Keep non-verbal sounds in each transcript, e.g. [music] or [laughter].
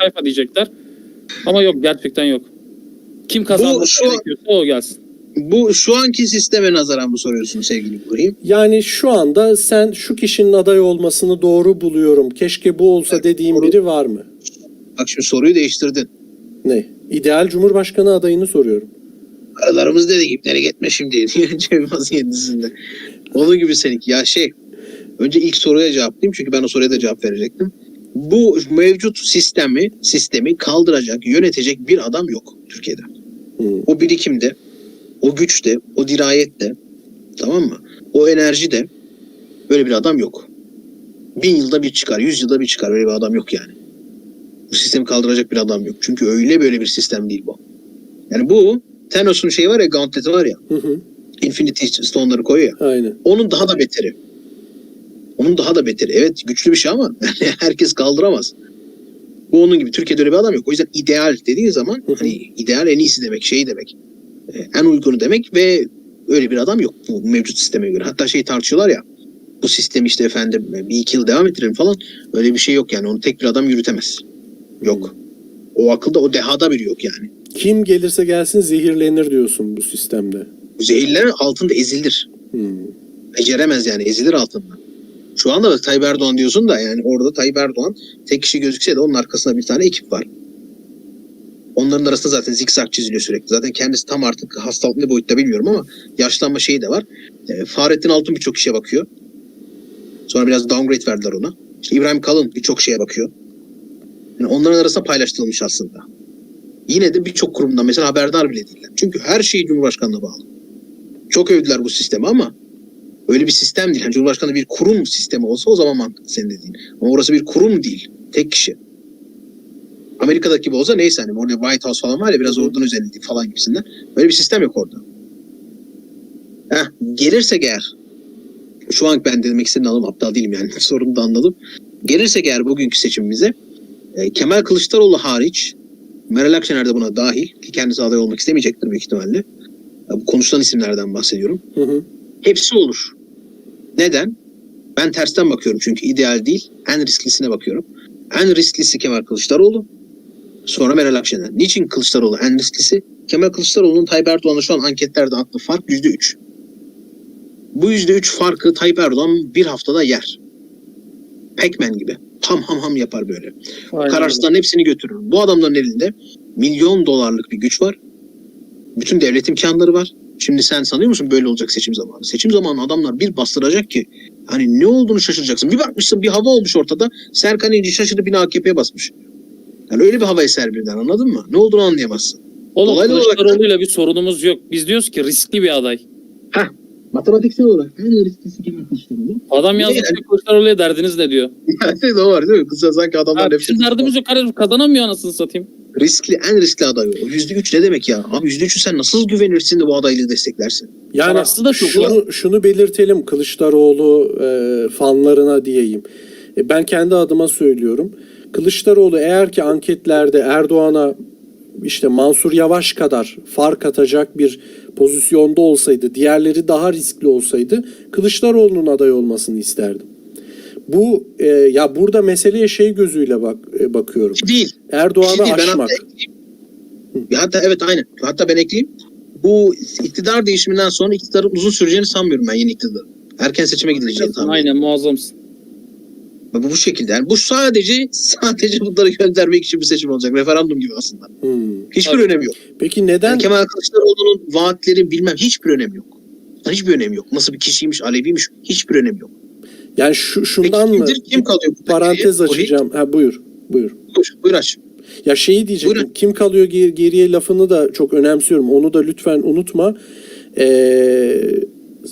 sayfa diyecekler. Ama yok gerçekten yok. Kim kazanması şu an- gerekiyorsa o gelsin. Bu şu anki sisteme nazaran mı soruyorsun sevgili İbrahim? Yani şu anda sen şu kişinin aday olmasını doğru buluyorum. Keşke bu olsa Evet, dediğin doğru. biri var mı? Bak şimdi soruyu değiştirdin. Ne? İdeal Cumhurbaşkanı adayını soruyorum. Aralarımız dedi ipleri gitme şimdi. [laughs] Cem Yılmaz yedisinde. Onun gibi seninki. Ya şey önce ilk soruya cevaplayayım çünkü ben o soruya da cevap verecektim. Bu mevcut sistemi sistemi kaldıracak, yönetecek bir adam yok Türkiye'de. Hmm. O birikimde, o güçte, o dirayette, tamam mı? O enerjide böyle bir adam yok. Bin yılda bir çıkar, yüz yılda bir çıkar. Öyle bir adam yok yani. Bu sistemi kaldıracak bir adam yok. Çünkü öyle böyle bir sistem değil bu. Yani bu Thanos'un şeyi var ya, Gauntlet'i var ya, Hı hı. Infinity Stone'ları koyuyor ya. Aynen. Onun daha da beteri. Onun daha da beteri. Evet güçlü bir şey ama [laughs] herkes kaldıramaz. Bu onun gibi. Türkiye'de öyle bir adam yok. O yüzden ideal dediğin zaman hani ideal en iyisi demek, şey demek. Ee, En uygunu demek ve öyle bir adam yok bu mevcut sisteme göre. Hatta şey tartışıyorlar ya bu sistemi işte efendim bir iki yıl devam ettirelim falan. Öyle bir şey yok yani. Onu tek bir adam yürütemez. Yok. O akılda o dehada biri yok yani. Kim gelirse gelsin zehirlenir diyorsun bu sistemde. Zehirlerin altında ezilir. Hmm. beceremez yani ezilir altında. Şu anda bak Tayyip Erdoğan diyorsun da yani orada Tayyip Erdoğan tek kişi gözükse de onun arkasında bir tane ekip var. Onların arasında zaten zikzak çiziliyor sürekli. Zaten kendisi tam artık hastalıklı ne boyutta bilmiyorum ama yaşlanma şeyi de var. E, Fahrettin Altun birçok işe bakıyor. Sonra biraz downgrade verdiler ona. İşte İbrahim Kalın birçok şeye bakıyor. Yani onların arasında paylaştırılmış aslında. Yine de birçok kurumdan mesela haberdar bile değiller. Çünkü her şey Cumhurbaşkanı'na bağlı. Çok övdüler bu sistemi ama öyle bir sistem değil. Yani Cumhurbaşkanı bir kurum sistemi olsa o zaman mantıklı senin dediğin. Ama orası bir kurum değil. Tek kişi. Amerika'daki gibi olsa neyse hani orada White House falan var ya biraz oradan özelliği falan gibisinden. Böyle bir sistem yok orada. Heh, gelirsek eğer şu an ben demek istediğini anladım aptal değilim yani [laughs] sorunu da anladım. Gelirsek eğer bugünkü seçimimize e, Kemal Kılıçdaroğlu hariç Meral Akşener de buna dahil ki kendisi aday olmak istemeyecektir büyük ihtimalle. Bu konuşulan isimlerden bahsediyorum. Hı hı. Hepsi olur. Neden? Ben tersten bakıyorum çünkü ideal değil. En risklisine bakıyorum. En risklisi Kemal Kılıçdaroğlu. Sonra Meral Akşener. Niçin Kılıçdaroğlu en risklisi? Kemal Kılıçdaroğlu'nun Tayyip Erdoğan'la şu an anketlerde attığı fark %3. Bu %3 farkı Tayyip Erdoğan bir haftada yer. Pac-Man gibi. Ham ham ham yapar böyle. Aynen Kararsızların hepsini götürür. Bu adamların elinde milyon dolarlık bir güç var. Bütün devlet imkanları var. Şimdi sen sanıyor musun böyle olacak seçim zamanı? Seçim zamanı adamlar bir bastıracak ki hani ne olduğunu şaşıracaksın. Bir bakmışsın bir hava olmuş ortada. Serkan İnci şaşırıp bir AKP'ye basmış. Yani öyle bir hava eser birden anladın mı? Ne olduğunu anlayamazsın. Oğlum Dolaylı olarak- Kılıçdaroğlu'yla bir sorunumuz yok. Biz diyoruz ki riskli bir aday. Matematiksel olarak en risklisi Kemal Kılıçdaroğlu. Adam yazmış ki Kılıçdaroğlu'ya derdiniz ne diyor. [laughs] Yani o var değil mi? Kısa sanki adamlar nefret bizim derdimiz yok kardeşim kazanamıyor anasını satayım. Riskli, en riskli aday o. Yüzde üç ne demek ya? Abi yüzde üçü sen nasıl güvenirsin de bu adaylığı desteklersin? Yani Parası da çok şunu, şunu belirtelim Kılıçdaroğlu e, fanlarına diyeyim. E, ben kendi adıma söylüyorum. Kılıçdaroğlu eğer ki anketlerde Erdoğan'a işte Mansur Yavaş kadar fark atacak bir pozisyonda olsaydı, diğerleri daha riskli olsaydı Kılıçdaroğlu'nun aday olmasını isterdim. Bu e, ya burada meseleye şey gözüyle bak e, bakıyorum. Değil. Erdoğan'ı Bir şey aşmak. hatta hatta evet aynen. Hatta ben ekleyeyim. Bu iktidar değişiminden sonra iktidarın uzun süreceğini sanmıyorum ben yeni iktidar. Erken seçime gidileceğini tahmin. Aynen muazzamsın. Bu, bu şekilde yani. Bu sadece sadece bunları göndermek için bir seçim olacak. Referandum gibi aslında. Hmm. Hiçbir Tabii. önemi yok. Peki neden Yani Kemal Kılıçdaroğlu'nun vaatleri bilmem hiçbir önemi yok. Hiçbir önemi yok. Nasıl bir kişiymiş, Aleviymiş hiçbir önemi yok. yani şu Peki şundan mı kimdir? Kim kalıyor? parantez geriye? Açacağım. Ha buyur. Buyur. Buyur, buyur aç. Ya şeyi diyecektim. Buyurun. Kim kalıyor ger- geriye lafını da çok önemsiyorum. Onu da lütfen unutma. Ee,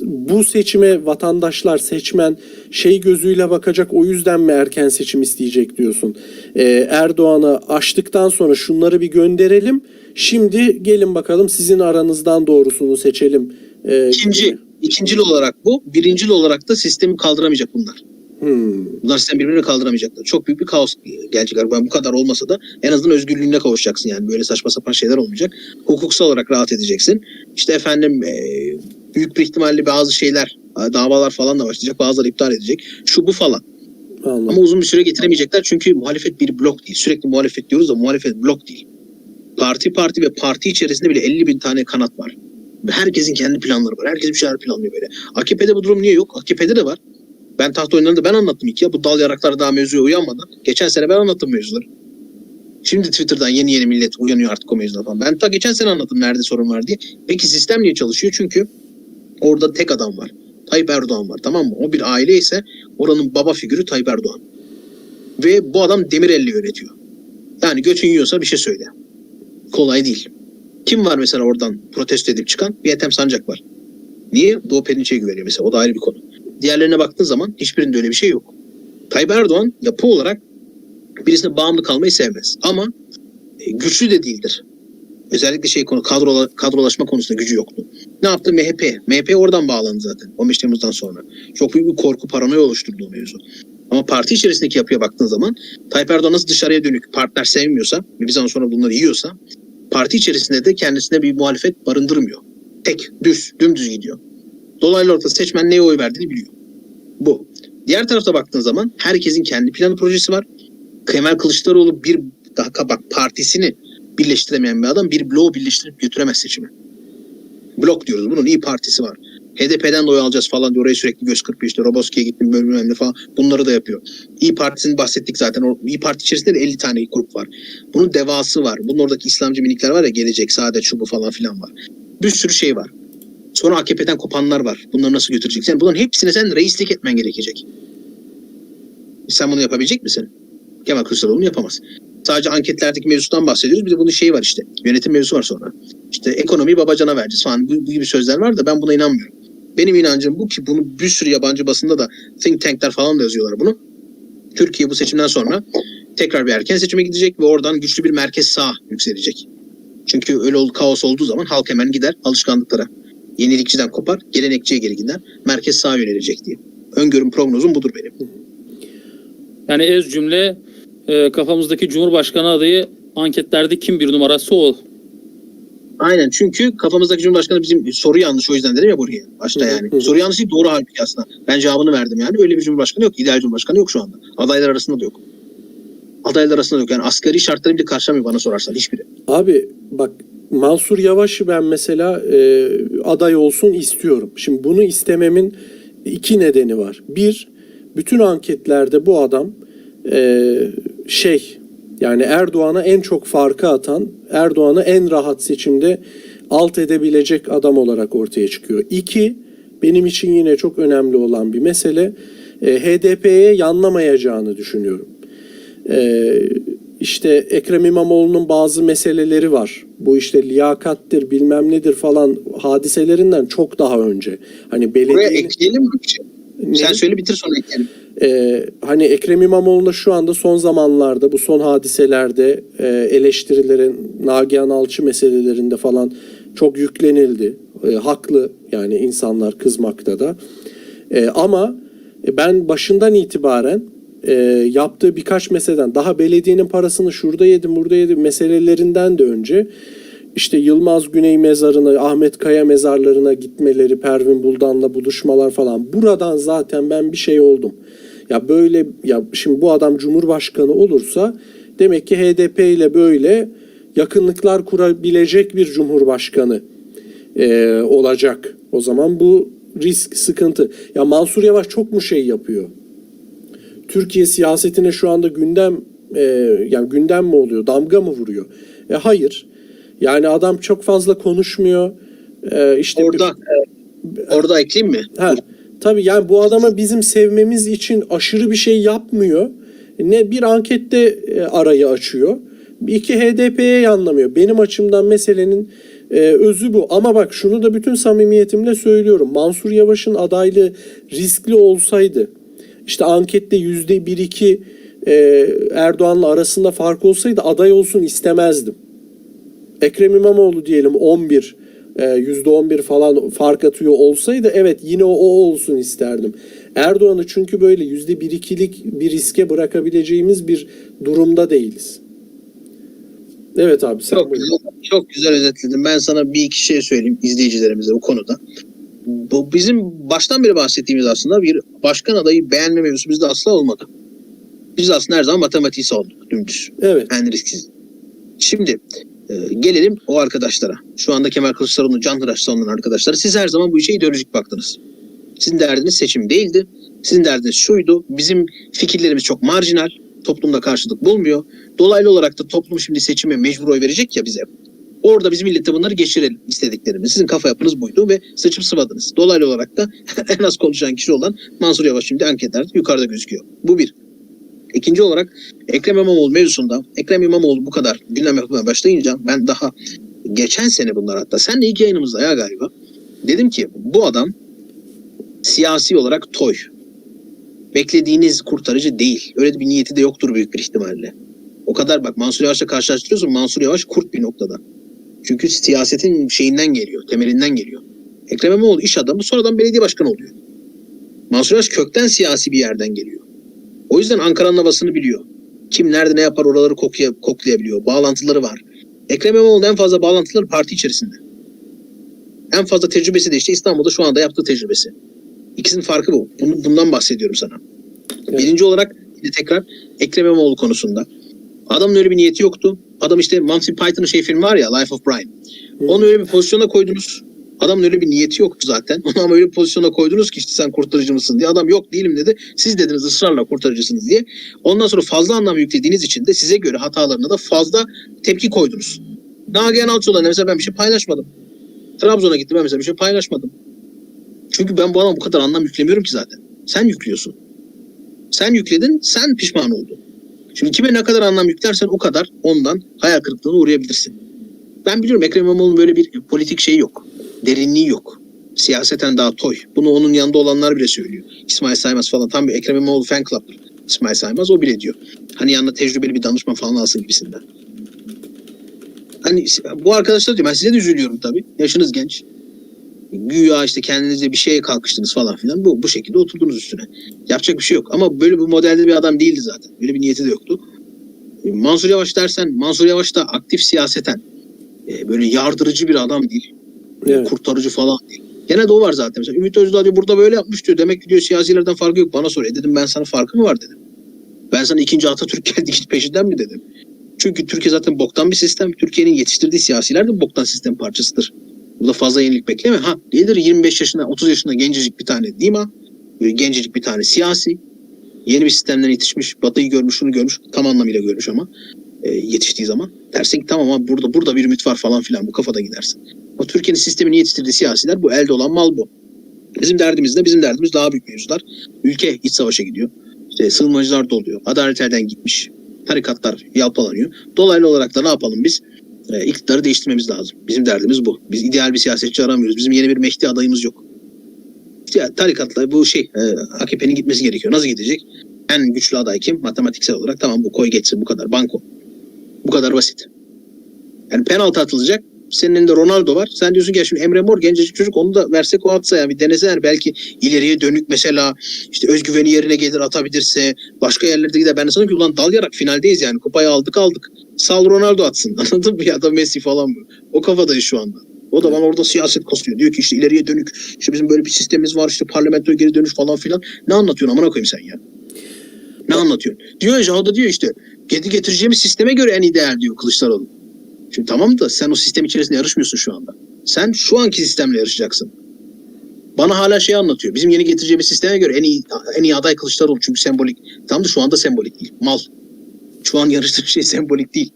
bu seçime vatandaşlar seçmen şey gözüyle bakacak o yüzden mi erken seçim isteyecek diyorsun. Ee, Erdoğan'ı açtıktan sonra şunları bir gönderelim. Şimdi gelin bakalım sizin aranızdan doğrusunu seçelim. Ee, İkinci, gibi. ikincil olarak bu. Birincil olarak da sistemi kaldıramayacak bunlar. Hmm. Bunlar sistem birbirini kaldıramayacaklar. Çok büyük bir kaos gelecek. Ben bu kadar olmasa da en azından özgürlüğüne kavuşacaksın yani. Böyle saçma sapan şeyler olmayacak. Hukuksal olarak rahat edeceksin. İşte efendim e, büyük bir ihtimalle bazı şeyler, e, davalar falan da başlayacak. Bazıları iptal edecek. Şu bu falan. Anladım. Ama uzun bir süre getiremeyecekler çünkü muhalefet bir blok değil. Sürekli muhalefet diyoruz da muhalefet blok değil. Parti parti ve parti içerisinde bile 50 bin tane kanat var. Herkesin kendi planları var. Herkes bir şeyler planlıyor böyle. AKP'de bu durum niye yok? AKP'de de var. Ben taht oyunlarında ben anlattım ilk ya. Bu dal yaraklar daha mevzuya uyanmadan. Geçen sene ben anlattım mevzuları. Şimdi Twitter'dan yeni yeni millet uyanıyor artık o mevzuda falan. Ben ta geçen sene anlattım nerede sorun var diye. Peki sistem niye çalışıyor? Çünkü orada tek adam var. Tayyip Erdoğan var tamam mı? O bir aile ise oranın baba figürü Tayyip Erdoğan. Ve bu adam Demirel'le yönetiyor. Yani götün yiyorsa bir şey söyle. Kolay değil. Kim var mesela oradan protesto edip çıkan? Bir Ethem Sancak var. Niye? Doğu Perinçek'e güveniyor mesela. O da ayrı bir konu. Diğerlerine baktığın zaman hiçbirinde öyle bir şey yok. Tayyip Erdoğan yapı olarak birisine bağımlı kalmayı sevmez. Ama e, güçlü de değildir. Özellikle şey konu kadrola, kadrolaşma konusunda gücü yoktu. Ne yaptı MHP? MHP oradan bağlandı zaten 15 Temmuz'dan sonra. Çok büyük bir korku paranoya oluşturdu o mevzu. Ama parti içerisindeki yapıya baktığın zaman Tayyip Erdoğan nasıl dışarıya dönük partner sevmiyorsa bir zaman sonra bunları yiyorsa parti içerisinde de kendisine bir muhalefet barındırmıyor. Tek, düz, dümdüz gidiyor. Dolaylı orta seçmen neye oy verdiğini biliyor. Bu. Diğer tarafta baktığın zaman herkesin kendi planı projesi var. Kemal Kılıçdaroğlu bir daha bak partisini birleştiremeyen bir adam bir bloğu birleştirip götüremez seçimi. Blok diyoruz. Bunun iyi partisi var. HDP'den de oy alacağız falan diyor. Oraya sürekli göz kırpıyor işte. Roboski'ye gittim bölümlerinde falan. Bunları da yapıyor. İyi Partisi'ni bahsettik zaten. O İyi Parti içerisinde de 50 tane grup var. Bunun devası var. Bunun oradaki İslamcı minikler var ya gelecek saadet şu falan filan var. Bir sürü şey var. Sonra AKP'den kopanlar var. Bunları nasıl götüreceksin? Yani bunların hepsine sen reislik etmen gerekecek. Sen bunu yapabilecek misin? Kemal Kılıçdaroğlu yapamaz. Sadece anketlerdeki mevzudan bahsediyoruz. Bir de bunun şeyi var işte. Yönetim mevzusu var sonra. İşte ekonomiyi babacana vereceğiz falan. Bu, bu gibi sözler var da ben buna inanmıyorum. Benim inancım bu ki bunu bir sürü yabancı basında da think tankler falan da yazıyorlar bunu. Türkiye bu seçimden sonra tekrar bir erken seçime gidecek ve oradan güçlü bir merkez sağ yükselecek. Çünkü öyle ol, kaos olduğu zaman halk hemen gider alışkanlıklara. Yenilikçiden kopar, gelenekçiye geri gider. Merkez sağa yönelecek diye. Öngörüm prognozum budur benim. Yani ez cümle e, kafamızdaki Cumhurbaşkanı adayı anketlerde kim bir numarası o. Aynen çünkü kafamızdaki Cumhurbaşkanı bizim soru yanlış o yüzden dedim ya buraya başta yani. Soru yanlış değil doğru halbuki aslında. Ben cevabını verdim yani. Öyle bir Cumhurbaşkanı yok. İdeal Cumhurbaşkanı yok şu anda. Adaylar arasında da yok. Adaylar arasında da yok. Yani asgari şartları bile karşılamıyor bana sorarsan hiçbiri. Abi bak Mansur Yavaş'ı ben mesela e, aday olsun istiyorum. Şimdi bunu istememin iki nedeni var. Bir, bütün anketlerde bu adam e, şey yani Erdoğan'a en çok farkı atan, Erdoğan'ı en rahat seçimde alt edebilecek adam olarak ortaya çıkıyor. İki, benim için yine çok önemli olan bir mesele e, HDP'ye yanlamayacağını düşünüyorum. Ee, işte Ekrem İmamoğlu'nun bazı meseleleri var. Bu işte liyakattir bilmem nedir falan hadiselerinden çok daha önce. Hani Buraya belediye ekleyelim mi bir şey? Sen söyle bitir sonra ekleyelim. Ee, hani Ekrem İmamoğlu'na şu anda son zamanlarda bu son hadiselerde e, eleştirilerin Nagihan Alçı meselelerinde falan çok yüklenildi. E, haklı yani insanlar kızmakta da. E, ama ben başından itibaren e, yaptığı birkaç meseleden daha belediyenin parasını şurada yedim burada yedim meselelerinden de önce işte Yılmaz Güney mezarına, Ahmet Kaya mezarlarına gitmeleri, Pervin Buldan'la buluşmalar falan. Buradan zaten ben bir şey oldum. Ya böyle ya şimdi bu adam Cumhurbaşkanı olursa demek ki HDP ile böyle yakınlıklar kurabilecek bir Cumhurbaşkanı e, olacak. O zaman bu risk, sıkıntı. Ya Mansur Yavaş çok mu şey yapıyor? Türkiye siyasetine şu anda gündem e, yani gündem mi oluyor? Damga mı vuruyor? E, hayır. Yani adam çok fazla konuşmuyor. E, işte Orada orada ekleyeyim mi? Ha, tabii yani bu adama bizim sevmemiz için aşırı bir şey yapmıyor. Ne bir ankette e, arayı açıyor. İki HDP'ye yanlamıyor. Benim açımdan meselenin e, özü bu. Ama bak şunu da bütün samimiyetimle söylüyorum. Mansur Yavaş'ın adaylığı riskli olsaydı işte ankette yüzde bir iki e, Erdoğan'la arasında fark olsaydı aday olsun istemezdim. Ekrem İmamoğlu diyelim 11 e, yüzde 11 falan fark atıyor olsaydı evet yine o, o olsun isterdim. Erdoğan'ı çünkü böyle yüzde bir ikilik bir riske bırakabileceğimiz bir durumda değiliz. Evet abi sen Çok güzel, çok güzel özetledin. Ben sana bir iki şey söyleyeyim izleyicilerimize bu konuda. Bu bizim baştan beri bahsettiğimiz aslında bir başkan adayı beğenme mevzusu bizde asla olmadı. Biz aslında her zaman matematiği savunduk dümdüz. Evet. En risksiz. Şimdi e, gelelim o arkadaşlara. Şu anda Kemal Kılıçdaroğlu'nu can hıraş savunan arkadaşlara. Siz her zaman bu işe ideolojik baktınız. Sizin derdiniz seçim değildi. Sizin derdiniz şuydu. Bizim fikirlerimiz çok marjinal. Toplumda karşılık bulmuyor. Dolaylı olarak da toplum şimdi seçime mecbur oy verecek ya bize. Orada biz millete bunları geçirelim istediklerimiz. Sizin kafa yapınız buydu ve sıçıp sıvadınız. Dolaylı olarak da [laughs] en az konuşan kişi olan Mansur Yavaş şimdi anketlerde yukarıda gözüküyor. Bu bir. İkinci olarak Ekrem İmamoğlu mevzusunda Ekrem İmamoğlu bu kadar gündem yapmaya başlayınca ben daha geçen sene bunlar hatta senle ilk yayınımızda ya galiba dedim ki bu adam siyasi olarak toy. Beklediğiniz kurtarıcı değil. Öyle bir niyeti de yoktur büyük bir ihtimalle. O kadar bak Mansur Yavaş'la karşılaştırıyorsun Mansur Yavaş kurt bir noktada. Çünkü siyasetin şeyinden geliyor, temelinden geliyor. Ekrem İmamoğlu iş adamı sonradan belediye başkanı oluyor. Mansur Yavaş kökten siyasi bir yerden geliyor. O yüzden Ankara'nın havasını biliyor. Kim nerede ne yapar oraları kokuya, koklayabiliyor. Bağlantıları var. Ekrem İmamoğlu'nun en fazla bağlantıları parti içerisinde. En fazla tecrübesi de işte İstanbul'da şu anda yaptığı tecrübesi. İkisinin farkı bu. Bunu, bundan bahsediyorum sana. Evet. Birinci olarak yine tekrar Ekrem İmamoğlu konusunda. Adamın öyle bir niyeti yoktu. Adam işte Monty Python'ın şey filmi var ya Life of Brian. Onu öyle bir pozisyona koydunuz. Adamın öyle bir niyeti yoktu zaten. Onu [laughs] ama öyle bir pozisyona koydunuz ki işte sen kurtarıcı mısın diye. Adam yok değilim dedi. Siz dediniz ısrarla kurtarıcısınız diye. Ondan sonra fazla anlam yüklediğiniz için de size göre hatalarına da fazla tepki koydunuz. Nagihan Alçoğlu'na mesela ben bir şey paylaşmadım. Trabzon'a gittim ben mesela bir şey paylaşmadım. Çünkü ben bu adama bu kadar anlam yüklemiyorum ki zaten. Sen yüklüyorsun. Sen yükledin, sen pişman oldun. Şimdi kime ne kadar anlam yüklersen o kadar ondan hayal kırıklığına uğrayabilirsin. Ben biliyorum Ekrem İmamoğlu'nun böyle bir politik şeyi yok. Derinliği yok. Siyaseten daha toy. Bunu onun yanında olanlar bile söylüyor. İsmail Saymaz falan tam bir Ekrem İmamoğlu fan club'dır. İsmail Saymaz o bile diyor. Hani yanında tecrübeli bir danışman falan alsın gibisinden. Hani bu arkadaşlar diyor ben size de üzülüyorum tabii. Yaşınız genç. Güya işte kendinize bir şeye kalkıştınız falan filan. Bu, bu şekilde oturdunuz üstüne. Yapacak bir şey yok. Ama böyle bu modelde bir adam değildi zaten. Böyle bir niyeti de yoktu. E, Mansur Yavaş dersen Mansur Yavaş da aktif siyaseten e, böyle yardırıcı bir adam değil. Evet. Kurtarıcı falan değil. Gene de o var zaten. Mesela Ümit Özdağ diyor burada böyle yapmış diyor. Demek ki diyor siyasilerden farkı yok. Bana sor. E dedim ben sana farkı mı var dedim. Ben sana ikinci Atatürk [laughs] geldi git peşinden mi dedim. Çünkü Türkiye zaten boktan bir sistem. Türkiye'nin yetiştirdiği siyasiler de boktan sistem parçasıdır. Burada fazla yenilik bekleme. Ha gelir 25 yaşında 30 yaşında gencecik bir tane Dima. Böyle gencecik bir tane siyasi. Yeni bir sistemden yetişmiş. Batıyı görmüş şunu görmüş. Tam anlamıyla görmüş ama. e, yetiştiği zaman. Dersin ki tamam ama burada burada bir ümit var falan filan. Bu kafada gidersin. O Türkiye'nin sistemini yetiştirdiği siyasiler bu. Elde olan mal bu. Bizim derdimiz ne? Bizim derdimiz daha büyük mevzular. Ülke iç savaşa gidiyor. İşte sığınmacılar doluyor. Adalet elden gitmiş. Tarikatlar yalpalanıyor. Dolaylı olarak da ne yapalım biz? E, iktidarı değiştirmemiz lazım. Bizim derdimiz bu. Biz ideal bir siyasetçi aramıyoruz. Bizim yeni bir Mehdi adayımız yok. İşte tarikatla bu şey e, AKP'nin gitmesi gerekiyor. Nasıl gidecek? En güçlü aday kim? Matematiksel olarak tamam bu koy geçsin bu kadar. Banko. Bu kadar basit. Yani penaltı atılacak. Senin elinde Ronaldo var. Sen diyorsun ki ya şimdi Emre Mor gencecik çocuk onu da versek o atsa yani bir deneseler belki ileriye dönük mesela işte özgüveni yerine gelir atabilirse başka yerlerde gider. Ben de sanırım ki ulan dal yarak finaldeyiz yani kupayı aldık aldık. Sal Ronaldo atsın [laughs] anladın mı ya da Messi falan mı? O kafadayız şu anda. O da bana orada siyaset kasıyor. Diyor ki işte ileriye dönük işte bizim böyle bir sistemimiz var işte parlamentoya geri dönüş falan filan. Ne anlatıyorsun amına koyayım sen ya? Ne anlatıyorsun? Diyor ya da diyor işte geri getireceğimiz sisteme göre en ideal diyor Kılıçdaroğlu. Şimdi tamam da sen o sistem içerisinde yarışmıyorsun şu anda. Sen şu anki sistemle yarışacaksın. Bana hala şey anlatıyor. Bizim yeni getireceğimiz sisteme göre en iyi en iyi aday Kılıçdaroğlu çünkü sembolik. Tam da şu anda sembolik değil. Mal. Şu an yarıştığın şey sembolik değil.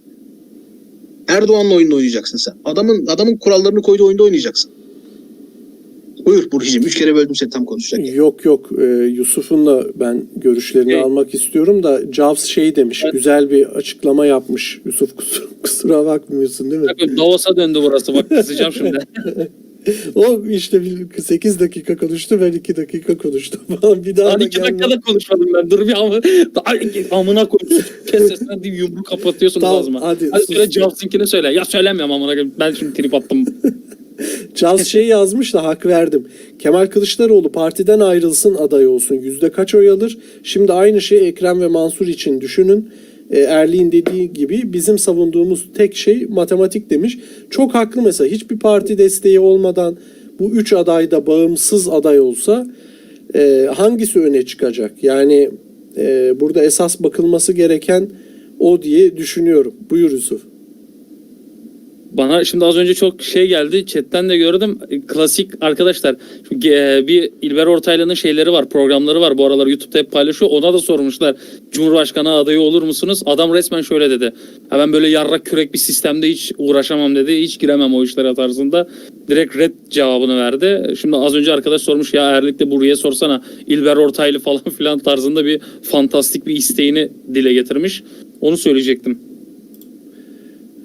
Erdoğan'la oyunda oynayacaksın sen. Adamın adamın kurallarını koyduğu oyunda oynayacaksın. Buyur Burhi'cim. Üç kere böldüm seni tam konuşacak. Yok yok Ee, Yusuf'un da ben görüşlerini Evet. almak istiyorum da Javs şey demiş Evet. güzel bir açıklama yapmış. Yusuf kusura, [laughs] kusura bakmıyorsun değil mi? Bakın Davos'a döndü burası bak kızacağım şimdi. [laughs] O işte 8 dakika konuştu ben 2 dakika konuştum [laughs] falan bir daha Daha da iki gelmem. dakikada konuşmadım ben. Dur bir ama daha amına koyup kes sesine deyip yumruğu kapatıyorsunuz Tamam, ağzıma. hadi, Hadi sus. söyle Jobs'ınkini söyle. Ya söylemiyorum amına koyayım. Ben şimdi trip attım. Charles şey yazmış da hak verdim. Kemal Kılıçdaroğlu partiden ayrılsın aday olsun. Yüzde kaç oy alır? Şimdi aynı şeyi Ekrem ve Mansur için düşünün. E, Erli'nin dediği gibi bizim savunduğumuz tek şey matematik demiş. Çok haklı mesela hiçbir parti desteği olmadan bu üç aday da bağımsız aday olsa e, hangisi öne çıkacak? Yani e, burada esas bakılması gereken o diye düşünüyorum. Buyur Yusuf. Bana şimdi az önce çok şey geldi. Chatten de gördüm. E, Klasik arkadaşlar ge- bir İlber Ortaylı'nın şeyleri var, programları var. Bu aralar YouTube'da hep paylaşıyor. Ona da sormuşlar. Cumhurbaşkanı adayı olur musunuz? Adam resmen şöyle dedi. Ben böyle yarrak kürek bir sistemde hiç uğraşamam dedi. Hiç giremem o işlere tarzında. Direkt red cevabını verdi. Şimdi az önce arkadaş sormuş ya Erlik'te buraya sorsana İlber Ortaylı falan [laughs] filan tarzında bir fantastik bir isteğini dile getirmiş. Onu söyleyecektim.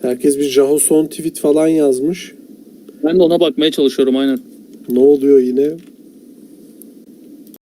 Herkes bir Jaho son tweet falan yazmış. Ben de ona bakmaya çalışıyorum aynen. Ne oluyor yine?